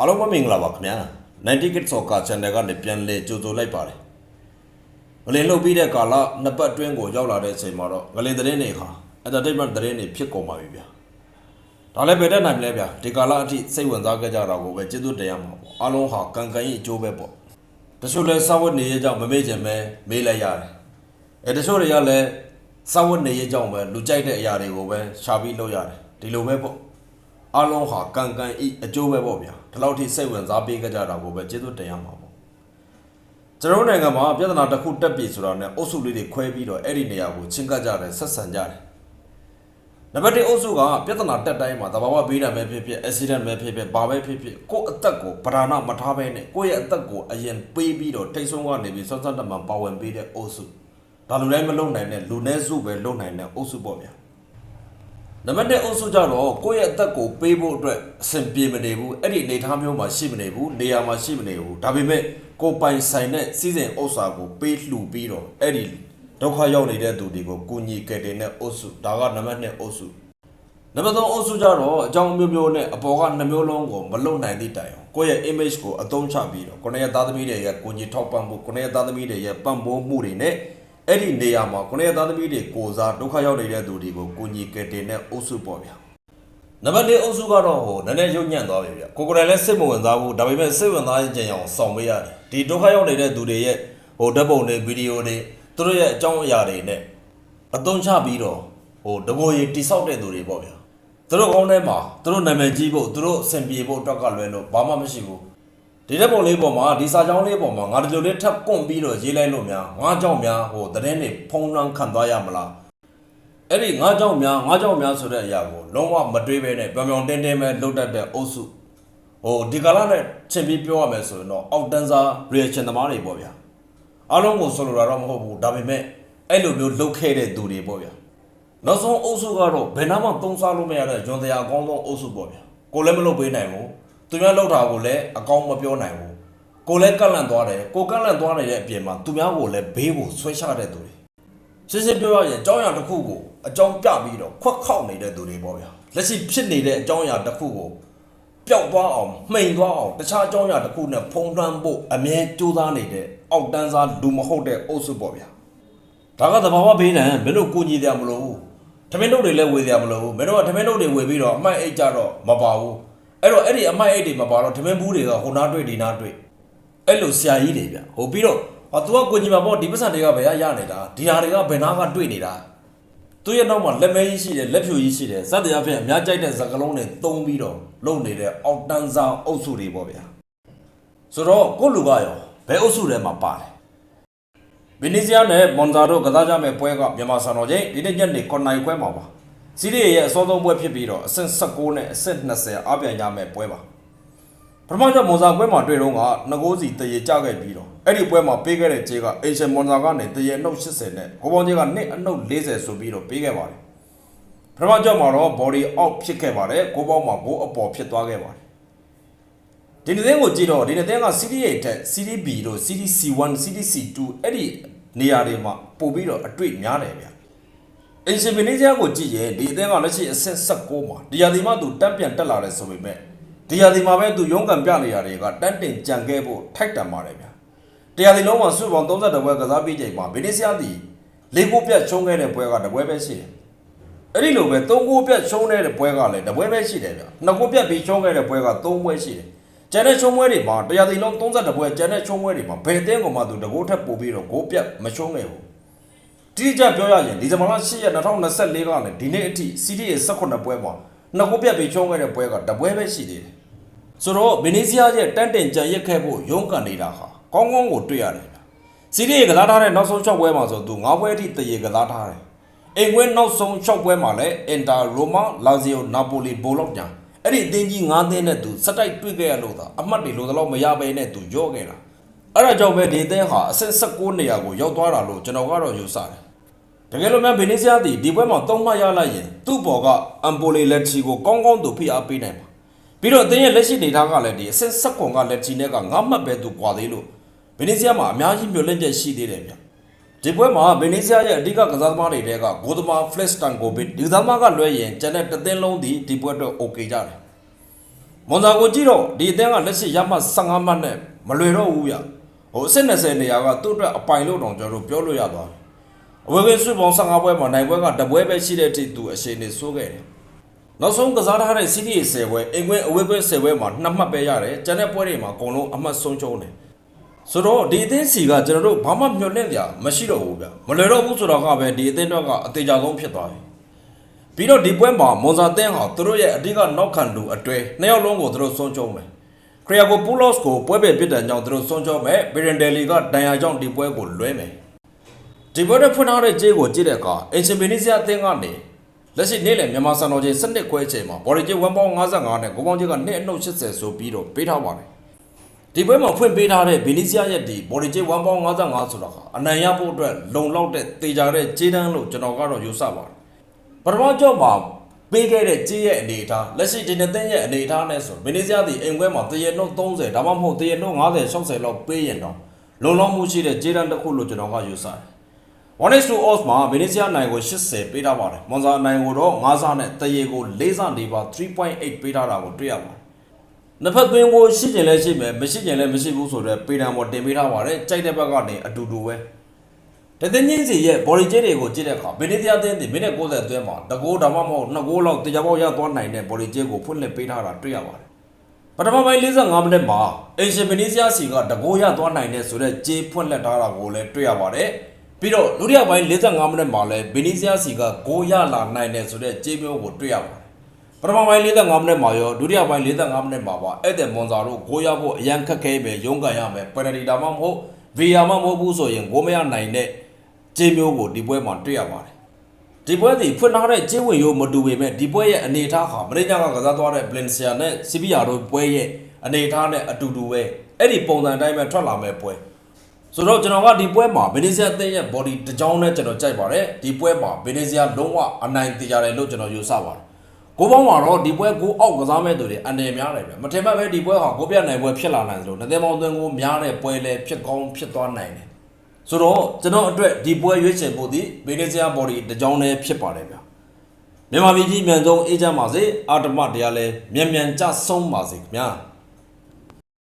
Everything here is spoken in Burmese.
အားလုံးပဲမင်္ဂလာပါခင်ဗျာ90 Kid Soccer Channel ကနေပြန်လည်ကြိုဆိုလိုက်ပါတယ်ငလင်လှုပ်ပြီးတဲ့ကာလနှစ်ပတ်အတွင်းကိုရောက်လာတဲ့အချိန်မှာတော့ငလင်သတင်းတွေဟာ entertainment သတင်းတွေဖြစ်ကုန်ပါပြီဗျာဒါလည်းပဲတဲ့နိုင်မလဲဗျာဒီကာလအထိစိတ်ဝင်စားကြကြတာကိုပဲကျေးဇူးတင်ရမှာပေါ့အားလုံးဟာကံကံရဲ့အကျိုးပဲပေါ့တချို့လဲစာဝတ်နေရေးကြောင့်မမေ့ချင်ပဲမေးလိုက်ရတယ်အဲတချို့တွေကလည်းစာဝတ်နေရေးကြောင့်ပဲလူကြိုက်တဲ့အရာတွေကိုပဲရှာပြီးလုပ်ရတယ်ဒီလိုပဲပေါ့ အလုံးဟာကံကံဤအကျိုးပဲပေါ့ဗျာဒီလောက်ထိစိတ်ဝင်စားပေးကြကြတာကိုပဲကျေးဇူးတင်ရမှာပေါ့ကျွန်တော်တို့နိုင်ငံမှာပြဿနာတစ်ခုတက်ပြီဆိုတာနဲ့အုပ်စုလေးတွေခွဲပြီးတော့အဲ့ဒီနေရာကိုချင်းကပ်ကြတယ်ဆက်ဆံကြတယ်နံပါတ်1အုပ်စုကပြဿနာတက်တိုင်းမှာတဘာဝဘေးဒဏ်ပဲဖြစ်ဖြစ် accident ပဲဖြစ်ဖြစ်ဘာပဲဖြစ်ဖြစ်ကိုယ့်အသက်ကိုပဓာနာမထားဘဲနဲ့ကိုယ့်ရဲ့အသက်ကိုအရင်ပေးပြီးတော့ထိတ်ဆုံးကနေပြီးဆွမ်းဆွမ်းတမန်ပါဝင်ပေးတဲ့အုပ်စုဒါလူတိုင်းမလုံနိုင်တဲ့လူနည်းစုပဲလုံနိုင်တဲ့အုပ်စုပေါ့ဗျာ နံပါတ်1အုပ်စုကြတော့ကိုယ့်ရဲ့အသက်ကိုပေးဖို့အတွက်အဆင်ပြေမနေဘူးအဲ့ဒီအနေအထားမျိုးမှာရှိမနေဘူးနေရာမှာရှိမနေဘူးဒါပေမဲ့ကိုယ်ပိုင်ဆိုင်တဲ့စီစဉ်ဥစ္စာကိုပေးလှူပြီးတော့အဲ့ဒီဒုက္ခရောက်နေတဲ့သူတွေကိုကူညီကယ်တင်တဲ့အုပ်စုဒါကနံပါတ်2အုပ်စုနံပါတ်3အုပ်စုကြတော့အကြောင်းမျိုးမျိုးနဲ့အပေါ်ကနှမျိုးလုံးကိုမလုံနိုင်သည့်တိုင်အောင်ကိုယ့်ရဲ့ image ကိုအသုံးချပြီးတော့ကိုယ့်ရဲ့သားသမီးတွေရဲ့ကူညီထောက်ပံ့မှုကိုယ့်ရဲ့သားသမီးတွေရဲ့ပံ့ပိုးမှုတွေနဲ့ အဲ့ဒီနေရာမှာကိုရဲ့သားသမီးတွေကိုစားဒုက္ခရောက်နေတဲ့သူတွေကိုကိုညီကယ်တင်တဲ့အုပ်စုပေါ့ဗျာနံပါတ်၄အုပ်စုကတော့ဟိုနည်းနည်းရုပ်ညံ့သွားပြီဗျာကိုကိုယ်တိုင်လည်းစိတ်မဝင်စားဘူးဒါပေမဲ့စိတ်ဝင်စားရင်ကြင်အောင်ဆောင်ပေးရတယ်ဒီဒုက္ခရောက်နေတဲ့သူတွေရဲ့ဟိုဓာတ်ပုံတွေဗီဒီယိုတွေသူတို့ရဲ့အကြောင်းအရာတွေနဲ့အသုံးချပြီးတော့ဟိုတကိုယ်ကြီးတိဆောက်တဲ့သူတွေပေါ့ဗျာသူတို့ကောင်းထဲမှာသူတို့နာမည်ကြီးဖို့သူတို့အဆင်ပြေဖို့အတွက်ကလွဲလို့ဘာမှမရှိဘူး ဒီတဲ့ပုံလေးပေါ်မှာဒီစာကြောင်းလေးပေါ်မှာငါဒီလိုလေးထပ်ကွန့်ပြီးတော့ရေးလိုက်လို့များငါးကြောင့်များဟိုသတင်းတွေဖုံးလွှမ်းခံသွားရမလားအဲ့ဒီငါးကြောင့်များငါးကြောင့်များဆိုတဲ့အရာကိုလုံးဝမတွေးဘဲနဲ့ပြောင်ပြောင်တင်းတင်းပဲလုတ်တတ်တဲ့အုပ်စုဟိုဒီကလာနဲ့ချင်းပြီးပြောရမယ်ဆိုရင်တော့အောက်တန်းစား reaction သမားတွေပေါ့ဗျာအားလုံးကိုဆိုလိုတာတော့မဟုတ်ဘူးဒါပေမဲ့အဲ့လိုမျိုးလုတ်ခဲ့တဲ့သူတွေပေါ့ဗျာနောက်ဆုံးအုပ်စုကတော့ဘယ်နှမှသုံးစားလို့မရတဲ့ဂျွန်တရားအကောင်းဆုံးအုပ်စုပေါ့ဗျာကိုလည်းမလုပ်ပေးနိုင်ဘူး သူများလောက်တာကိုလည်းအကောင်းမပြောနိုင်ဘူးကိုလည်းကန့်လန့်သွားတယ်ကိုကန့်လန့်သွားနေတဲ့အပြင်မှာသူများကိုလည်းဘေးကိုဆွဲချတဲ့သူတွေရှင်းရှင်းပြောရရင်အကြောင်းအရာတစ်ခုကိုအကြောင်းပြပြီးတော့ခွက်ခောက်နေတဲ့သူတွေပေါ့ဗျာလက်ရှိဖြစ်နေတဲ့အကြောင်းအရာတစ်ခုကိုပျောက်သွားအောင်မှိန်သွားအောင်တခြားအကြောင်းအရာတစ်ခုနဲ့ဖုံးလွှမ်းဖို့အမြဲကြိုးစားနေတဲ့အောက်တန်းစားလူမဟုတ်တဲ့အုပ်စုပေါ့ဗျာဒါကသဘာဝဘေးဒဏ်မင်းတို့ကိုကြီးတယ်မလို့ဘူးထမင်းတို့တွေလည်းဝေတယ်မလို့ဘူးမင်းတို့ကထမင်းတို့တွေဝေပြီးတော့အမိုက်အိတ်ကြတော့မပါဘူး အဲ့တော့အဲ့ဒီအမိုက်အိတ်တွေမပါတော့ထမင်းဘူးတွေကဟိုနားတွေ့ဒီနားတွေ့အဲ့လိုဆရာကြီးတွေဗျဟိုပြီးတော့ဟာ तू ကကိုကြီးမှာပေါ့ဒီပတ်စံတွေကဘယ်ရရနေတာဒီဟာတွေကဘယ်နာကတွေ့နေတာသူရဲ့နောက်မှာလက်မဲကြီးရှိတယ်လက်ဖြူကြီးရှိတယ်စသဖြင့်အများကြိုက်တဲ့ဇကလုံးတွေတုံးပြီးတော့လုံနေတဲ့အောက်တန်းစားအုပ်စုတွေပေါ့ဗျာဆိုတော့ကိုလူကရောဘယ်အုပ်စုထဲမှာပါတယ်ဗီနီဇီးယားနဲ့မွန်ဇာတို့ကစားကြမဲ့ပွဲကမြန်မာစံတော်ချိန်ဒီနေ့ညနေ9:00နာရီခွဲမှာပါ စီးရီးရဲ့အစောဆုံးပွဲဖြစ်ပြီးတော့အဆင့်16နဲ့အဆင့်20အပြိုင်ရမယ့်ပွဲပါပထမကျမွန်စာပွဲမှာတွေ့တော့ကငကိုးစီတရေကြခဲ့ပြီးတော့အဲ့ဒီပွဲမှာပေးခဲ့တဲ့ခြေကအေရှင်မွန်စာကနေတရေအနှုတ်80နဲ့ကိုပေါင်းကြီးကနှစ်အနှုတ်40ဆိုပြီးတော့ပေးခဲ့ပါတယ်ပထမကျမှာတော့ body out ဖြစ်ခဲ့ပါတယ်ကိုပေါင်းမှာကိုအပေါ်ဖြစ်သွားခဲ့ပါတယ်ဒီနေ့ကိုကြည့်တော့ဒီနေ့က CD8 ထက် CDB တို့ CDC1 CDC2 အဲ့ဒီနေရာတွေမှာပို့ပြီးတော့အတွေ့များတယ်ဗျာ အင်ရှင်ဗီနီးဂျာကိုကြည့်ရင်ဒီအသင်းကလက်ရှိအဆင့်16မှာဒီယာဒီမှာသူတက်ပြန်တက်လာတယ်ဆိုပေမဲ့ဒီယာဒီမှာပဲသူရုန်းကန်ပြနေရတယ်ကတန်းတင်ကြံခဲ့ဖို့ထိုက်တန်ပါတယ်ဗျာတရားဒီလုံးမှာစုပေါင်း32ပွဲကစားပြီးချိန်မှာဗီနီးရှားသည်၄ကိုပြတ်ချုံးခဲ့တဲ့ပွဲကတပွဲပဲရှိတယ်အဲ့ဒီလိုပဲ၃ကိုပြတ်ချုံးတဲ့ပွဲကလည်းတပွဲပဲရှိတယ်ဗျာ၂ကိုပြတ်ပြီးချုံးခဲ့တဲ့ပွဲက၃ပွဲရှိတယ်ကျန်တဲ့ချုံးပွဲတွေမှာတရားဒီလုံး32ပွဲကျန်တဲ့ချုံးပွဲတွေမှာဘယ်အသင်းကမှသူတကိုးထက်ပို့ပြီးတော့ကိုပြတ်မချုံးခဲ့ဘူး တိကျပြောရရင်ဒီဇင်ဘာလ10ရက်2024ကလည်းဒီနေ့အထိ CDA 18ပွဲမှာနှစ်ခုပြတ်ပြီးချုံးခဲ့တဲ့ပွဲကတပွဲပဲရှိသေးတယ်။ဆိုတော့ဗီနီဇီးယားရဲ့တန်းတင်ကြံရက်ခဲ့ဖို့ရုန်းကန်နေတာဟာကောင်းကောင်းကိုတွေ့ရတယ်ဗျ။ CDA ကစားထားတဲ့နောက်ဆုံး6ပွဲမှာဆိုသူ9ပွဲအထိတရေကစားထားတယ်။အိမ်ကွင်းနောက်ဆုံး6ပွဲမှာလည်း Inter Roma Lazio Napoli ဘိုလောက်ညာအဲ့ဒီအသင်းကြီး9သင်းနဲ့သူစက်တိုက်တွေ့ခဲ့ရလို့သာအမှတ်တွေလိုသလောက်မရဘဲနဲ့သူရော့ခဲ့တာ။အဲ့ဒါကြောင့်ပဲဒီအသင်းဟာအဆင့်16နေရာကိုရောက်သွားတာလို့ကျွန်တော်ကတော့ယူဆတယ်။ တကယ်လို့များဗီနီးစီးယားသည်ဒီပွဲမှာသုံးမှတ်ရလိုက်ရင်သူ့ဘော်ကအမ်ပိုလီလက်ချီကိုကောင်းကောင်းသူဖိအားပေးနိုင်ပါပြီးတော့အသင်းရဲ့လက်ရှိနေသားကလည်းဒီအဆင့်ဆက်ကွန်ကလက်ချီနဲ့ကငါမှတ်ပဲသူကွာသေးလို့ဗီနီးစီးယားမှာအများကြီးမျှော်လင့်ချက်ရှိသေးတယ်ဗျဒီပွဲမှာဗီနီးစီးယားရဲ့အဓိကကစားသမားတွေတဲကဂိုသမာဖလက်စတန်ကိုဘစ်ဒီကစားသမားကလွှဲရင်ကျန်တဲ့တစ်သင်းလုံးသည်ဒီပွဲအတွက် okay ကြတယ်မွန်စာကိုကြည့်တော့ဒီအသင်းကလက်ရှိရမှတ်15မှတ်နဲ့မလွယ်တော့ဘူးဗျဟိုအဆင့်20နေရာကသူ့အတွက်အပိုင်လို့တောင်ကျွန်တော်တို့ပြောလို့ရသွားတယ် အဝေးကင်းစုပေါင်း15ပွဲမှာနိုင်ပွဲကတပွဲပဲရှိတဲ့အထိသူအရှိန်နေစိုးခဲ့တယ်နောက်ဆုံးကစားထားတဲ့ CDA 10ပွဲအင်ကွင်းအဝေးကွင်း10ပွဲမှာ2မှတ်ပဲရတယ်ကျန်တဲ့ပွဲတွေမှာအကုန်လုံးအမှတ်ဆုံးချုံးတယ်ဆိုတော့ဒီအသင်းစီကကျွန်တော်တို့ဘာမှမျှော်လင့်ကြမရှိတော့ဘူးဗျမလွယ်တော့ဘူးဆိုတော့ကပဲဒီအသင်းတော့ကအသေးကြဆုံးဖြစ်သွားပြီပြီးတော့ဒီပွဲမှာမွန်စာတင်းဟာသူတို့ရဲ့အဓိကနောက်ခံလူအတွေ့နှစ်ယောက်လုံးကိုသူတို့ဆုံးချုံးမယ်ခရီယာကိုပူလော့စ်ကိုပွဲပဲပြစ်တဲ့ကြောင့်သူတို့ဆုံးချုံးမယ်ဘီရန်ဒယ်လီကဒဏ်ရာကြောင့်ဒီပွဲကိုလွဲမယ် ဒီပွဲနဲ့ဖွင့်ထားတဲ့ကြေးကိုကြည့်တဲ့အခါအင်ချင်ဘီနီစီယာအသင်းကနေလက်ရှိနေ့လည်မြန်မာစံတော်ချိန်7နှစ်ခွဲချိန်မှာဘော်ရီကြေး1ပေါင်း55နဲ့ဂိုးပေါင်းကြေးက2အနှုတ်80ဆိုပြီးတော့ပေးထားပါတယ်ဒီပွဲမှာဖွင့်ပေးထားတဲ့ဘီနီစီယာရဲ့ဒီဘော်ရီကြေး1ပေါင်း55ဆိုတာကအနိုင်ရဖို့အတွက်လုံလောက်တဲ့တေချာတဲ့ကြေးတန်းလို့ကျွန်တော်ကတော့ယူဆပါတယ်ပထမကြော့မှာပေးခဲ့တဲ့ကြေးရဲ့အနေအထားလက်ရှိဒီနှစ်သိန်းရဲ့အနေအထားနဲ့ဆိုမင်းနီးစရာဒီအိမ်ခွဲမှာတရနှုတ်30ဒါမှမဟုတ်တရနှုတ်50 60လောက်ပေးရင်တော့လုံလောက်မှုရှိတဲ့ကြေးတန်းတစ်ခုလို့ကျွန်တော်ကယူဆတယ်။ One is to odds မှာမင်းနီးစရာနိုင်ကို80ပေးထားပါတယ်။မွန်စာနိုင်ကိုတော့5ဆနဲ့တရေကို4ဆနေပါ3.8ပေးထားတာကိုတွေ့ရပါတယ်။နှစ်ဖက်သွင်းကိုရှိကျင်လဲရှိမယ်မရှိကျင်လဲမရှိဘူးဆိုတော့ပေတံပေါ်တင်ပေးထားပါတယ်။ကြိုက်တဲ့ဘက်ကနေအတူတူပဲ။တသင်းချင်းစီရဲ့ဘော်လီကျဲတွေကိုကြည့်တဲ့အခါဘယ်နည်းတရားသင်းဒီမိနစ်60အတွင်းမှာတကိုးဒါမှမဟုတ်နှစ်ကိုးလောက်တရားပေါက်ရသွားနိုင်တဲ့ဘော်လီကျဲကိုဖွင့်လှစ်ပေးထားတာတွေ့ရပါတယ်။ပထမပိုင်း45မိနစ်မှာအင်ရှင်ဘနီးစီယာစီကတကိုးရသွားနိုင်တဲ့ဆိုတဲ့ကြေးဖွင့်လှစ်ထားတာကိုလည်းတွေ့ရပါတယ်။ ပြီးတော့ဒုတိယပိုင်း45မိနစ်မှာလည်းဘနီးစီယာစီကဂိုးရလာနိုင်တဲ့ဆိုတဲ့ကြေးမျိုးကိုတွေ့ရပါတယ်။ပထမပိုင်း45မိနစ်မှာရောဒုတိယပိုင်း45မိနစ်မှာပါအဲ့တဲ့မွန်စာတို့ဂိုးရဖို့အရန်ခက်ခဲပဲရုန်းကန်ရမယ်ပယ်နတီဒါမှမဟုတ်ဗီယာမှမဟုတ်ဘူးဆိုရင်ဂိုးမရနိုင်တဲ့ကြေးမျိုးကိုဒီပွဲမှာတွေ့ရပါတယ်ဒီပွဲဒီဖွင့်ထားတဲ့ကြေးဝင်ရိုးမတူပေမဲ့ဒီပွဲရဲ့အနေအထားဟာမနေ့ညကကစားသွားတဲ့ Valencia နဲ့ Sevilla တို့ပွဲရဲ့အနေအထားနဲ့အတူတူပဲအဲ့ဒီပုံစံအတိုင်းပဲထွက်လာမဲ့ပွဲ ဆိုတော့ကျွန်တော်ကဒီပွဲမှာ Venezia အသင်းရဲ့ body တစ်ကြောင်းနဲ့ကျွန်တော်ကြိုက်ပါတယ်ဒီပွဲမှာ Venezia လုံးဝအနိုင်တည်ကြတယ်လို့ကျွန်တော်ယူဆပါတယ်ကိုပေါင်းမှာတော့ဒီပွဲကိုအောက်ကစားမဲ့သူတွေအနေများတယ်ဗျမထင်မှတ်ပဲဒီပွဲဟာကိုပြတ်နိုင်ပွဲဖြစ်လာနိုင်သလိုနှစ်သိန်းပေါင်းသွင်းကိုများတဲ့ပွဲလည်းဖြစ်ကောင်းဖြစ်သွားနိုင်တယ်ဆိုတော့ကျွန်တော်အတွက်ဒီပွဲရွေးချယ်ဖို့ဒီဗေနေဇီယာဘော်ဒီတကြောင်းလည်းဖြစ်ပါတယ်ဗျာမြန်မာပြည်ကြီးမြန်ဆုံးအေးချမ်းပါစေအာတမတရားလည်းမြန်မြန်ကြဆုံးပါစေခင်ဗျာ